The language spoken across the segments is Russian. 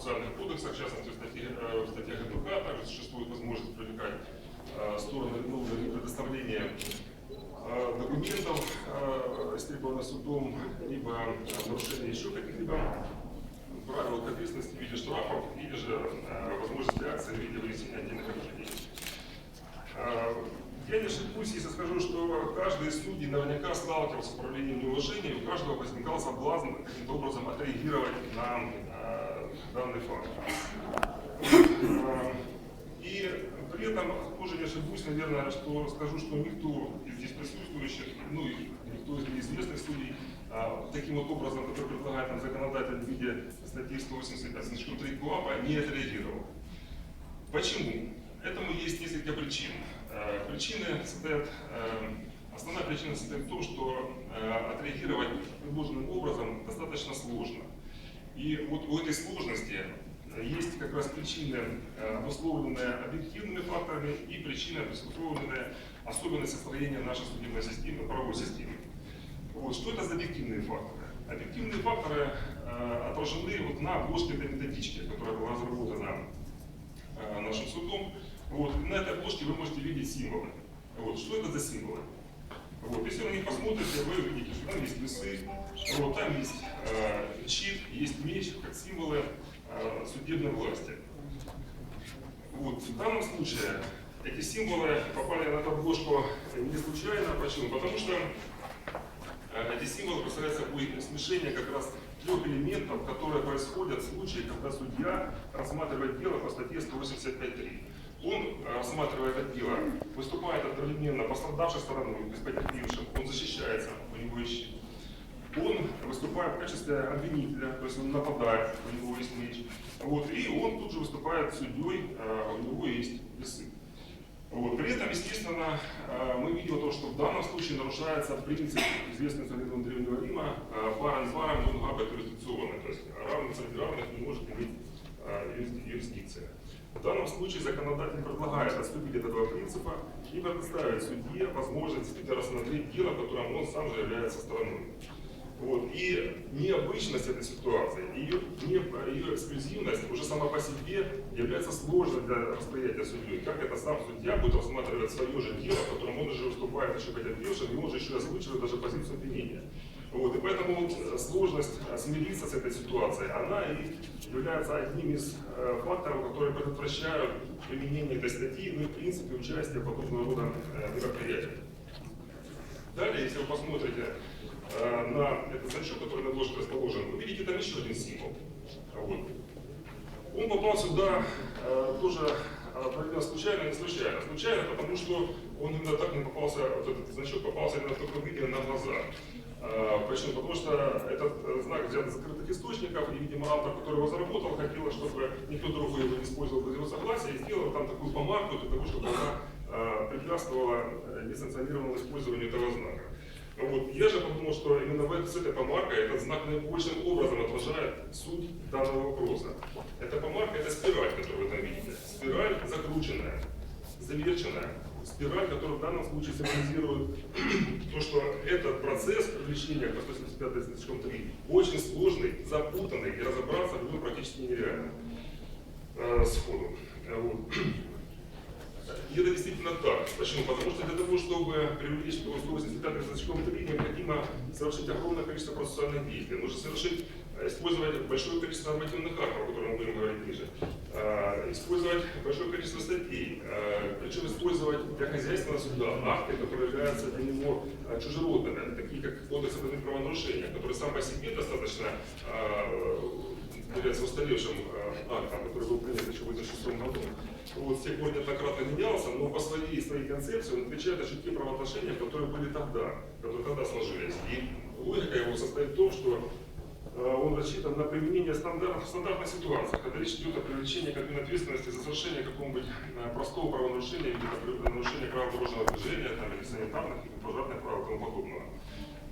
процессуальных кодексах, в частности в статье, э, в статье ГПК, также существует возможность привлекать э, стороны ну, для предоставления э, документов, истребованных судом, либо нарушения еще каких-либо правил к ответственности в виде штрафов или же возможности акции в виде вынесения отдельных. Э, Я не ошибусь, если скажу, что каждый из судей наверняка сталкивался с проявлением неуважения, и у каждого возникал соблазн каким-то образом отреагировать на данный факт. Э, И при этом тоже не ошибусь, наверное, что скажу, что никто из здесь присутствующих, ну и никто из неизвестных судей, а, таким вот образом, который предлагает нам законодатель в виде статьи 185 значком 3 КУАПа, не отреагировал. Почему? Этому есть несколько причин. Э, Причины состоят, основная причина состоит в том, что отреагировать предложенным образом достаточно сложно. И вот у этой сложности есть как раз причины, э, обусловленные объективными факторами и причины, обусловленные особенностью строения нашей судебной системы, правовой системы. Вот. Что это за объективные факторы? Объективные факторы э, отражены вот на обложке этой методички, которая была разработана э, нашим судом. Вот. На этой обложке вы можете видеть символы. Вот. Что это за символы? Вот. Если вы на них посмотрите, вы увидите, что там есть весы, вот, там есть э, щит, есть меч, как символы э, судебной власти. Вот. В данном случае эти символы попали на эту обложку не случайно. Почему? Потому что э, эти символы представляют собой смешение как раз трех элементов, которые происходят в случае, когда судья рассматривает дело по статье 185.3. Он, э, рассматривая это дело, выступает одновременно пострадавшей стороной, то есть потерпевшим, он защищается, у него есть щит. Он выступает в качестве обвинителя, то есть он нападает, у него есть меч. Вот, и он тут же выступает судьей, э, у него есть весы. Вот. При этом, естественно, э, мы видим то, что в данном случае нарушается принцип, известный солидом Древнего Рима, парен с паром, он габет юрисдикционный, то есть равный среди равных не может иметь юрис- юрисдикция. В данном случае законодатель предлагает отступить от этого принципа и предоставить судье возможность действительно рассмотреть дело, в котором он сам же является стороной. Вот. И необычность этой ситуации, ее, не- ее эксклюзивность уже сама по себе является сложной для восприятия судьей. Как это сам судья будет рассматривать свое же дело, в котором он уже выступает еще потерпевшим, и он же еще озвучивает даже позицию обвинения. Вот. И поэтому вот, сложность э, смириться с этой ситуацией, она и является одним из э, факторов, которые предотвращают применение этой статьи, ну и в принципе участие подобного рода э. Далее, если вы посмотрите э, на этот значок, который на обложке расположен, вы видите там еще один символ. Вот. Он попал сюда э, тоже определенно случайно, не случайно. Случайно, потому что он именно так не попался, вот этот значок попался именно в таком виде на глаза. Э, Почему? Потому что этот э, знак взят из закрытых источников, и, видимо, автор, который его заработал, хотел, чтобы никто другой его не использовал без его согласия, и сделал там такую помарку для того, чтобы она э, препятствовала несанкционированному использованию этого знака. Вот. Я же подумал, что именно в с этой помаркой этот знак наибольшим образом отражает суть данного вопроса. Эта помарка – это спираль, которую вы там видите. Спираль закрученная, заверченная. Спираль, которая в данном случае символизирует этот процесс привлечения к 175 значком 3 очень сложный, запутанный, и разобраться в нем практически нереально э, сходу. Э, Вот. И это действительно так. Почему? Потому что для того, чтобы привлечь к 185 значком 3, необходимо совершить огромное количество процессуальных действий. Нужно совершить, использовать большое количество нормативных актов, о которых мы будем говорить ниже, Э, использовать большое количество статей, э, причем использовать для хозяйственного суда акты, которые являются для него э, чужеродными, такие как кодекс административных правонарушений, который сам по себе достаточно является устаревшим актом, который был принят еще в 1986 году. Вот, с тех пор неоднократно менялся, но по своей, своей концепции он отвечает даже те правоотношения, которые были тогда, которые тогда сложились. И логика его состоит в том, что он рассчитан на применение стандарт, стандартной ситуации, когда речь идет о привлечении к ответственности за совершение какого-нибудь э, простого правонарушения, или нарушения правил дорожного движения, там, или санитарных, или пожарных правил и тому подобного.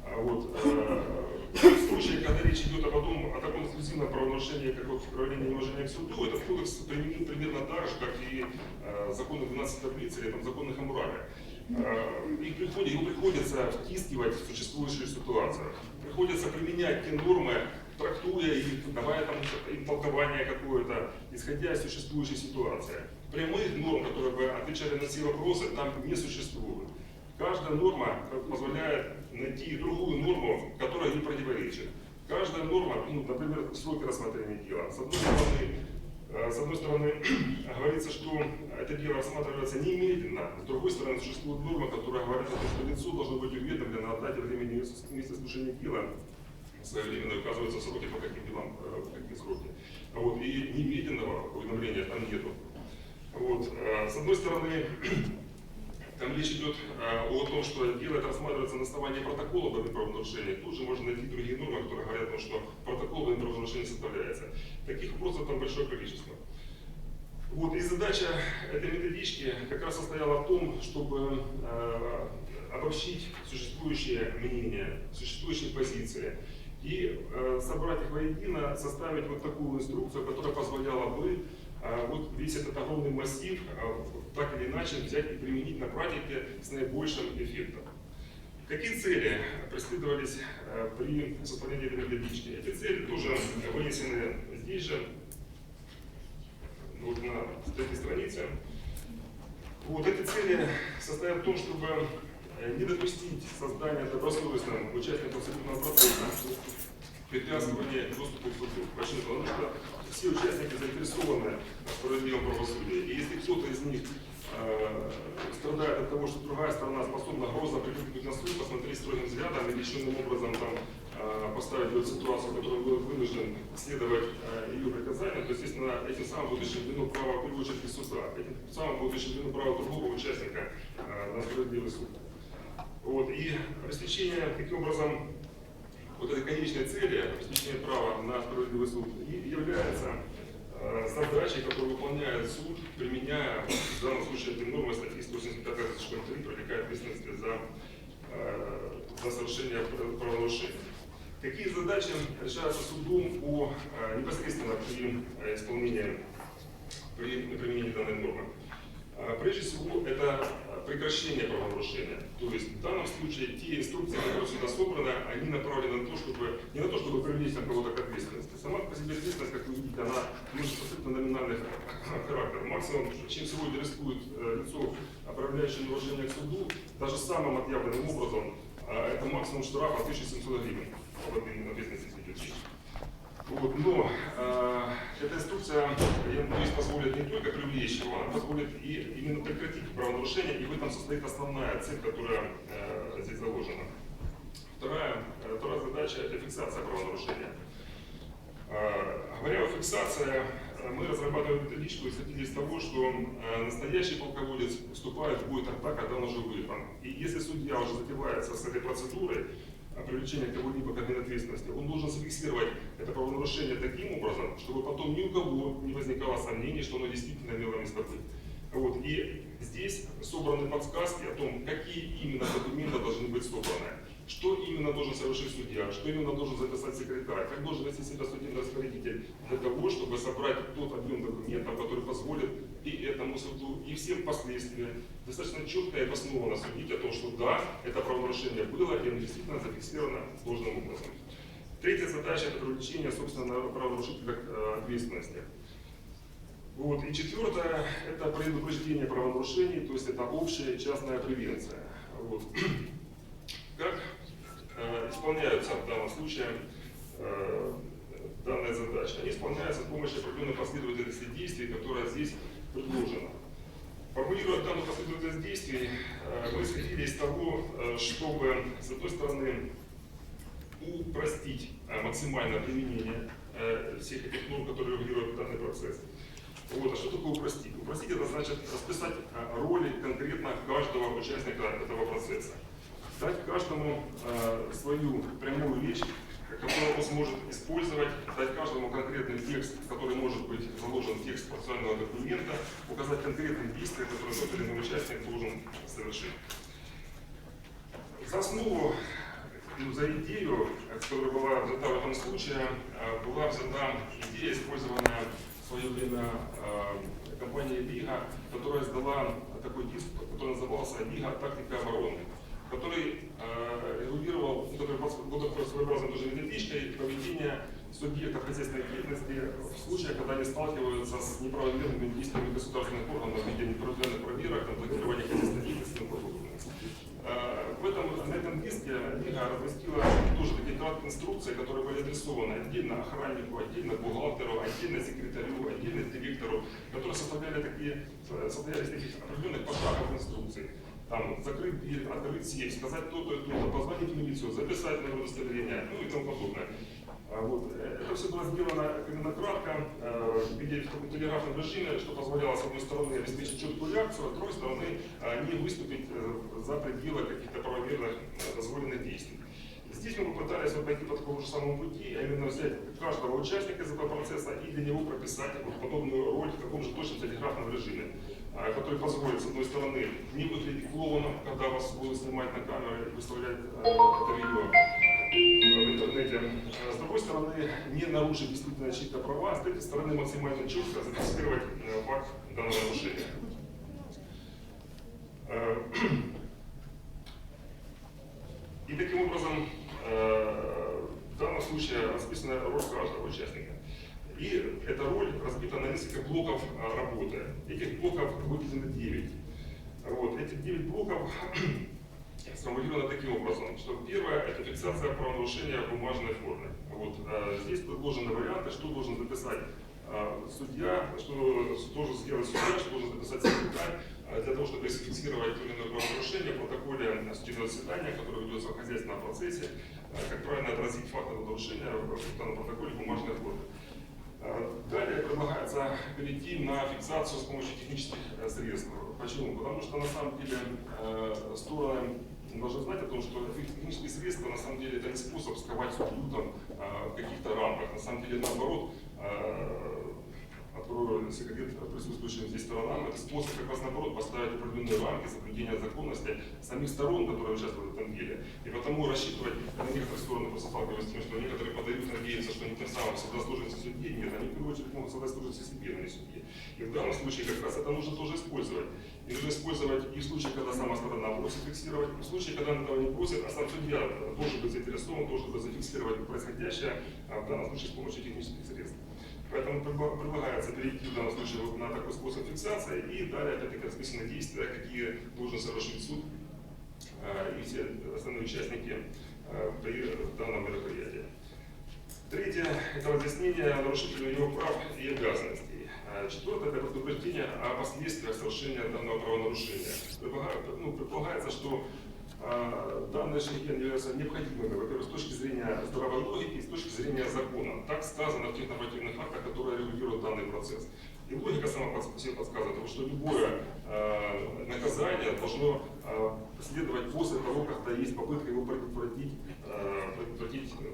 А Вот, э, в случае, когда речь идет об одном, о таком эксклюзивном правонарушении, как вот проявление неуважения к суду, этот кодекс применим примерно так же, как и э, законы 12 таблиц или там, законы Хамурами. Э, их приходит, ему приходится втискивать в существующую ситуацию. Приходится применять те нормы, трактуя их, давая там им толкование какое-то, исходя из существующей ситуации. Прямых норм, которые бы отвечали на все вопросы, там не существует. Каждая норма позволяет найти другую норму, которая не противоречит. Каждая норма, ну, например, сроки рассмотрения дела. С одной стороны, э, с одной стороны, говорится, что это дело рассматривается немедленно, с другой стороны, существует норма, которая говорит, о том, что лицо должно быть уведомлено о дате времени места слушания дела, своевременно указываются сроки, по каким делам, э, по какие сроки. Вот, и немедленного уведомления там нету. Вот, э, с одной стороны, там речь идет э, о том, что дело это рассматривается на основании протокола об правонарушении. Тут же можно найти другие нормы, которые говорят о том, что протокол об правонарушении составляется. Таких вопросов там большое количество. Вот, и задача этой методички как раз состояла в том, чтобы э, обобщить существующие мнения, существующие позиции и э, собрать их воедино, составить вот такую инструкцию, которая позволяла бы вот весь этот огромный массив э, так или иначе взять и применить на практике с наибольшим эффектом. Какие цели преследовались э, при составлении этой методички? Эти цели тоже вынесены здесь же, вот на третьей странице. Вот эти цели состоят в том, чтобы э, не допустить создания добросовестным участникам судебного процесса препятствования доступу к суду. Почему? Потому что все участники заинтересованы в справедливом правосудии. И если кто-то из них э, страдает от того, что другая сторона способна грозно прикрепить на суд, посмотреть строгим взглядом или еще образом там, э, поставить в ситуацию, в которой был вынужден следовать э, ее приказаниям, то, естественно, этим самым будет ущемлено право, очередь, и суда. Этим самым будет ущемлено право другого участника э, на справедливый суд. Вот. И обеспечение, таким образом, вот этой конечной цели, обеспечение права на справедливый суд, и является э, задачей, которую выполняет суд, применяя в данном случае эти нормы статьи 185 3 привлекая ответственности за, э, за совершение прав- правонарушения. Какие задачи решаются судом по, э, непосредственно при исполнении, при применении данной нормы? А, Прежде всего, это а, прекращение правонарушения. То есть в данном случае те инструкции, которые сюда собраны, они направлены на то, чтобы не на то, чтобы привлечь на кого-то к ответственности. Сама по себе ответственность, как вы видите, она может абсолютно номинальный характер. Максимум, чем сегодня рискует э, лицо, оправляющее нарушение к суду, даже самым отъявленным образом, а, это максимум штрафа 1700 гривен. Об ответственности идет речь. Вот, но э, эта инструкция, я надеюсь, позволит не только привлечь его, она позволит и именно прекратить правонарушение, и в этом состоит основная цель, которая э, здесь заложена. Вторая, э, вторая задача – это фиксация правонарушения. Э, говоря о фиксации, э, мы разрабатываем методичку, исходили из того, что э, настоящий полководец вступает в бой тогда, когда он уже выигран. И если судья уже затевается с этой процедурой, привлечения кого-либо к ответственности, он должен зафиксировать это правонарушение таким образом, чтобы потом ни у кого не возникало сомнений, что оно действительно имело место быть. Вот. И здесь собраны подсказки о том, какие именно документы должны быть собраны, что именно должен совершить судья, что именно должен записать секретарь, как должен вести себя судебный распорядитель для того, чтобы собрать тот объем документов, который позволит и этому суду, и всем впоследствии достаточно четко и обоснованно судить о том, что да, это правонарушение было, и оно действительно зафиксировано должным образом. Третья задача – это привлечение, собственно, правонарушителя к э, ответственности. Вот. И четвертое – это предупреждение правонарушений, то есть это общая частная превенция. Вот. Как э, исполняются в данном случае э, данные задачи? Они исполняются с помощью определенной последовательности действий, которая здесь предложена. Формулируя данную последовательность действий, э, мы исходили из того, э, чтобы, с одной стороны, упростить э, максимально применение всех этих норм, которые регулируют данный процесс. Вот. А что такое упростить? Упростить это значит расписать роли конкретно каждого участника этого процесса. Дать каждому свою прямую речь, которую он сможет использовать, дать каждому конкретный текст, который может быть заложен в текст процессуального документа, указать конкретные действия, которые тот или иной участник должен совершить. За основу, ну, за идею, которая была взята в этом случае, э, была взята идея, использованная в свое время э, компанией Лига, которая издала такой диск, который назывался Лига тактика обороны который э, который был такой своеобразной тоже методичкой поведения субъектов хозяйственной деятельности в случаях, когда они сталкиваются с неправомерными действиями государственных органов в виде неправомерных проверок, там, блокирования хозяйственной деятельности и подобное. Э, В этом, на этом диске Лига разместила тоже такие краткие инструкции, которые были адресованы отдельно охраннику, отдельно бухгалтеру, отдельно секретарю, отдельно директору, которые составляли такие, э, состояли из таких определенных пошаговых инструкций. Там, закрыть дверь, открыть сейф, сказать то-то и то-то, позвонить в милицию, записать на удостоверение, ну и тому подобное. А Вот. э, Это все было сделано именно кратко, э, в виде в таком телеграфном режиме, что позволяло, с одной стороны, обеспечить четкую реакцию, а с другой стороны, э, не выступить э, за пределы каких-то правомерных э, дозволенных действий. Здесь мы попытались вот пойти по такому же самому пути, а именно взять каждого участника этого процесса и для него прописать вот подобную роль в таком же точно телеграфном режиме, который позволит, с одной стороны, не выглядеть клоуном, когда вас будут снимать на камеру и выставлять э, это видео в интернете. А С другой стороны, не нарушить действительно чьи-то права, а с третьей стороны, максимально четко зафиксировать э, факт данного нарушения. Э, И таким образом, э, в данном случае расписана роль каждого участника. И эта роль разбита на несколько блоков э, работы. Этих блоков выделено 9. Вот. Эти 9 блоков сформулировано таким образом, что первое – это фиксация правонарушения в бумажной форме. Вот, э, здесь предложены варианты, что должен записать э, судья, что должен сделать судья, что должен записать секретарь, для того, чтобы зафиксировать то или иное правонарушение в протоколе судебного заседания, которое ведется в хозяйственном процессе, как правильно отразить факт этого нарушения в данном протоколе бумажной форме. Э, Далее предлагается перейти на фиксацию с помощью технических э, средств. Почему? Потому что на самом деле э, стороны должны знать о том, что технические средства на самом деле это не способ сковать судью там, в каких-то рамках. На самом деле наоборот, э, открою секрет присутствующим здесь сторонам, это способ как раз наоборот поставить определенные рамки соблюдения законности самих сторон, которые участвуют в этом деле. И потому рассчитывать на некоторые стороны просто сталкиваются с тем, что некоторые подают надеются, что они тем самым всегда служат судье. Нет, они в первую очередь могут всегда служить себе, но не судье. И в данном случае как раз это нужно тоже использовать. И нужно использовать и в случае, когда сама сторона просит фиксировать, и в случае, когда она этого не просит, а сам судья должен быть заинтересован, должен зафиксировать происходящее, а в данном случае с помощью технических средств. Поэтому предла- предлагается перейти в данном случае на такой способ фиксации и далее опять-таки расписаны действия, какие должен совершить суд э, и все остальные участники э, при данном мероприятии. Третье – это разъяснение нарушителю его прав и обязанностей. Э, Четвертое – это предупреждение о последствиях совершения данного правонарушения. Ну, предполагается, что данные шаги они являются необходимыми, во-первых, с точки зрения здравой логики и с точки зрения закона. Так сказано в тех нормативных актах, которые регулируют данный процесс. И логика сама по себе подсказывает, что любое э, наказание должно э, следовать после того, когда есть попытка его предотвратить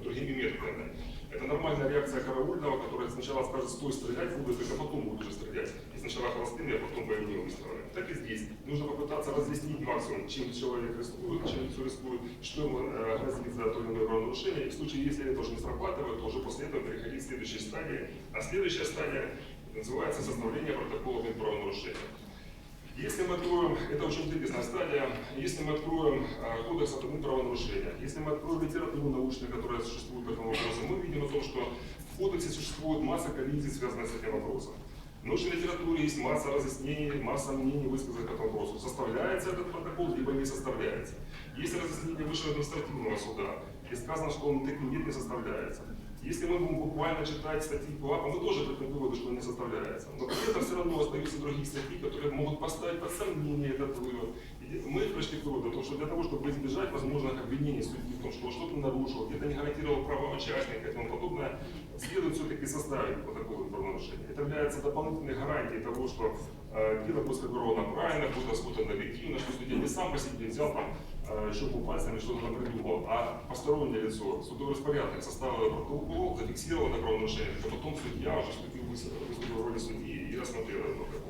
другими методами. Это нормальная реакция караульного, который сначала скажет «стой, стрелять буду», только потом будет уже стрелять. И сначала холостыми, а потом боевыми выстрелами. Так и здесь. Нужно попытаться разъяснить максимум, чем человек рискует, чем лицо рискует, что ему э, грозит за то или иное правонарушение. И в случае, если это уже не срабатывает, то уже после этого переходить к следующей стадии. А следующая стадия называется составление протокола правонарушения. Если мы откроем, это очень интересная стадия, если мы откроем а, кодекс о трудовых правонарушениях, если мы откроем литературу научную, которая существует по этому вопросу, мы видим о том, что в кодексе существует масса коллизий, связанных с этим вопросом. В научной литературе есть масса разъяснений, масса мнений высказанных по этому вопросу. Составляется этот протокол, либо не составляется. Есть разъяснение Высшего административного суда, и сказано, что он таким нет, не составляется. Если мы будем буквально читать статьи КУАПа, мы тоже выводу, что не составляется. Но при этом все равно остаются другие статьи, которые могут поставить под сомнение этот вывод. И мы пришли к выводу, что для того, чтобы избежать возможных обвинений судьи в том, что что-то нарушил, где-то не гарантировал права участника и тому подобное, следует все-таки составить протокол правонарушения. Это является дополнительной гарантией того, что э, дело будет сформировано правильно, будет рассмотрено объективно, что судья не сам по себе взял там э, щелкнул пальцами, что-то там придумал, а постороннее лицо, судовой распорядок составил этот протокол, зафиксировал это правонарушение, а потом судья уже вступил, выступил в роли судьи и рассмотрел этот протокол.